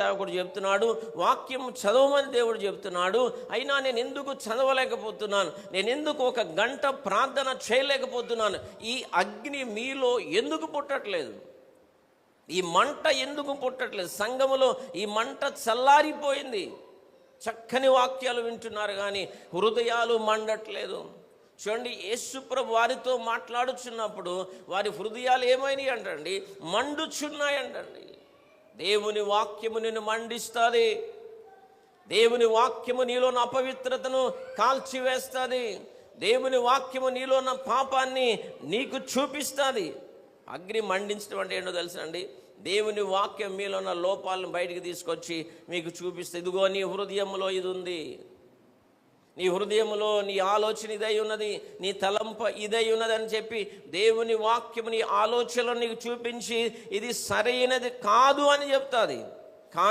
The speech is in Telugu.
సేవకుడు చెప్తున్నాడు వాక్యం చదవమని దేవుడు చెప్తున్నాడు అయినా నేను ఎందుకు చదవలేకపోతున్నాను? నేను ఎందుకు ఒక గంట ప్రార్థన చేయలేకపోతున్నాను? ఈ అగ్ని మీలో ఎందుకు పుట్టట్లేదు? ఈ మంట ఎందుకు పుట్టట్లేదు? సంఘములో ఈ మంట చల్లారిపోయింది. చక్కని వాక్యాలు వింటున్నారు కానీ హృదయాలు మండట్లేదు. చూడండి యేసుప్రభు వారితో మాట్లాడుచున్నప్పుడు వారి హృదయాలు ఏమైనాయి అంటండి మండుచున్నాయి అంటండి దేవుని వాక్యము నిన్ను మండిస్తుంది. దేవుని వాక్యము నీలో నా అపవిత్రతను కాల్చివేస్తుంది. దేవుని వాక్యము నీలో ఉన్న పాపాన్ని నీకు చూపిస్తుంది. అగ్ని మండించడం అంటే ఏంటో తెలుసండి? దేవుని వాక్యం మీలో ఉన్న లోపాలను బయటికి తీసుకొచ్చి మీకు చూపిస్తే ఇదిగో నీ హృదయంలో ఇది ఉంది. నీ హృదయంలో నీ ఆలోచన ఇదై ఉన్నది నీ తలంప ఇదై ఉన్నదని చెప్పి దేవుని వాక్యము నీ ఆలోచనలు నీకు చూపించి ఇది సరైనది కాదు అని చెప్తాది.